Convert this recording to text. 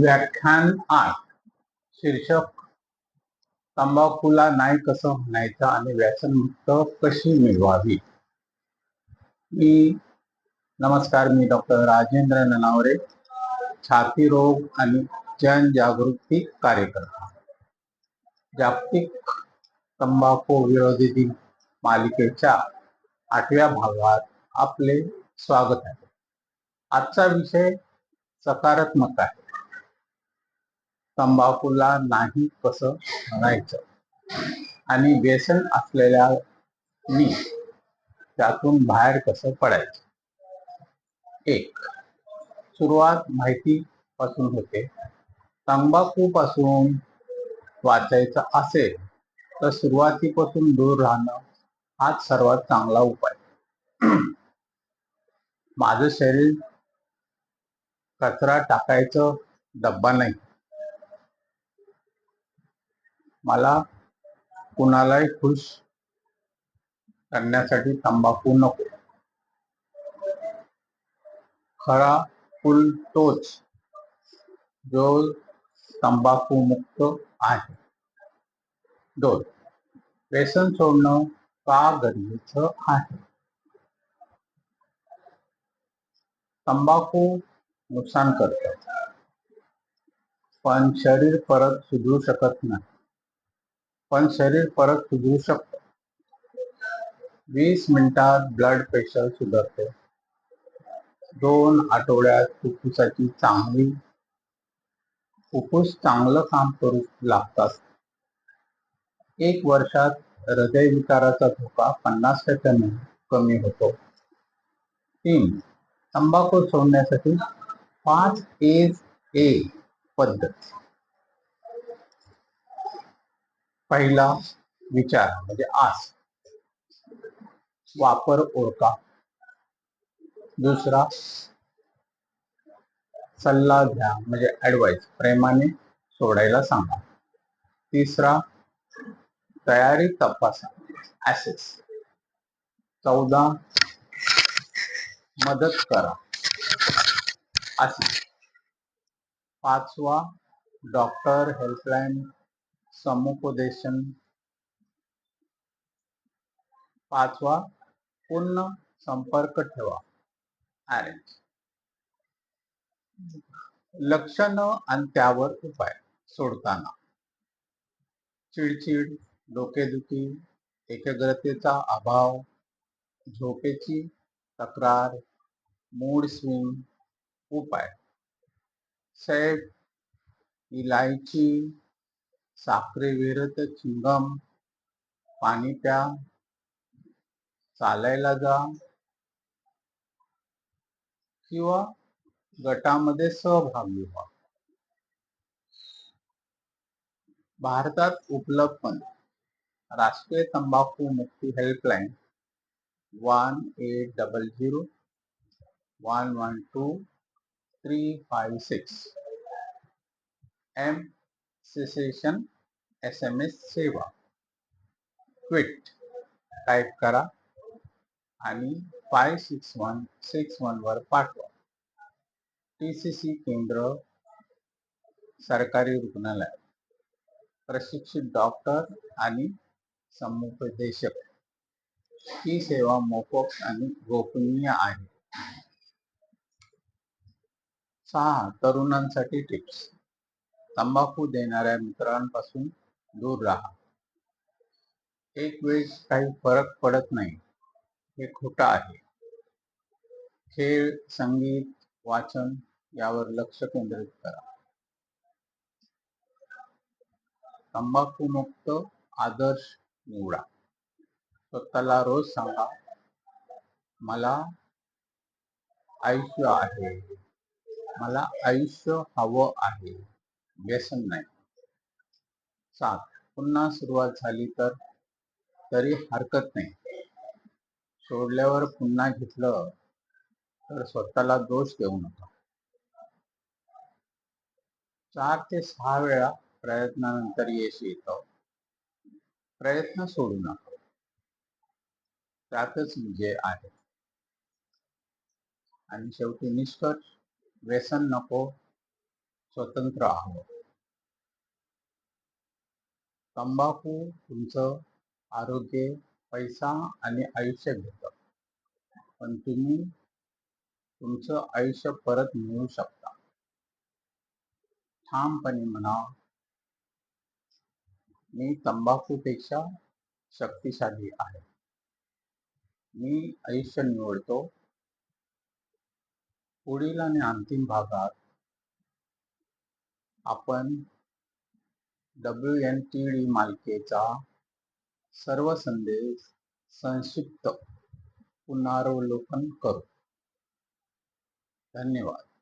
व्याख्यान आठ. शीर्षक तंबाखूला नाही कसं म्हणायचं आणि व्यसनमुक्त कशी मिळवावी? मी नमस्कार मी डॉक्टर राजेंद्र ननावरे छाती रोग आणि जनजागृती कार्यकर्ता. जागतिक तंबाखू विरोधी दिन मालिकेच्या आठव्या भागात आपले स्वागत आहे. आजचा विषय सकारात्मक आहे. तंबाखूला नाही कसं म्हणायचं? आणि व्यसन असलेल्या मी त्यातून बाहेर कसं पडायचं? एक सुरुवात माहिती पासून होते. तंबाखू पासून वाचायचं असेल तर सुरुवातीपासून दूर राहणं हाच सर्वात चांगला उपाय. माझं शरीर कचरा टाकायचं डब्बा नाही. मला कुणालाही खुश करण्यासाठी तंबाखू नको. खरा फुल तोच जो तंबाखू मुक्त आहे. दोन व्यसन सोडणं का गरजेचं आहे? तंबाखू नुकसान करतात पण शरीर परत सुधरू शकत नाही. पण शरीर परत सुधरू शकतं. वीस मिनिटात ब्लड प्रेशर सुधारते. दोन आठवड्यात फुफ्फुसाची चांगली फुफ्फुस चांगलं काम करू लागतात. एक वर्षात हृदयविकाराचा धोका पन्नास टक्क्याने कमी होतो. तीन तंबाखू सोडण्यासाठी पाच एज ए पद्धत. पहिला विचार म्हणजे आस. वापर ओळखा. दुसरा सल्ला घ्या म्हणजे ऍडवाइस प्रेमाने सोडायला सांगा. तिसरा तयारी तपासा. ऍसेस चौदा मदत करा. असे पाचवा डॉक्टर हेल्पलाईन समुपदेशन. पाचवा पूर्ण संपर्क ठेवा. अरेंज लक्षण आणि त्यावर उपाय सोडताना. चिडचिड डोकेदुखी एकाग्रतेचा अभाव झोपेची तक्रार मूड स्विंग उपाय. सैफ इलायची साखरे विरत चिंगम. पाणी प्या. चालायला जा. किंवा गटामध्ये सहभागी व्हा. भारतात उपलब्ध राष्ट्रीय तंबाखू मुक्ती helpline one eight double zero one one two three five six. M cessation S M S सेवा. ट्विट टाईप करा आणि फाय सिक्स वन सिक्स वनवर पाठवा. टी सी सी केंद्र सरकारी रुग्णालय. प्रशिक्षित डॉक्टर आणि समुपदेशक. ही सेवा मोफत आणि गोपनीय आहे. सहा तरुणांसाठी टिप्स तंबाखू देणाऱ्या मित्रांपासून दूर राहा. एक वेळ काही फरक पडत नाही. हे खोटं आहे. खेळ संगीत वाचन यावर लक्ष केंद्रित करा. तंबाखू मुक्त आदर्श निवडा. स्वतःला रोज सांगा मला आयुष्य आहे. मला आयुष्य हवं आहे. व्यसन नाही. सात पुन्हा सुरुवात झाली तर तरी हरकत नाही. सोडल्यावर पुन्हा घेतलं तर स्वतःला दोष देऊ नका. चार ते सहा वेळा प्रयत्नानंतर यश येत. प्रयत्न सोडू नका. त्यातच विजय आहे. आणि शेवटी निष्कर्ष व्यसन नको स्वतंत्र आहोत. तंबाखू तुमचं आरोग्य पैसा आणि आयुष्य घेत. पण तुम्ही तुमचं आयुष्य परत मिळू शकता. ठामपणे म्हणा मी तंबाखूपेक्षा शक्तिशाली आहे. मी आयुष्य निवडतो. पुढील आणि अंतिम भागात आपण डब्ल्यू एन टी डी मालिकेचा सर्व संदेश संक्षिप्त पुनरावलोकन करू. धन्यवाद.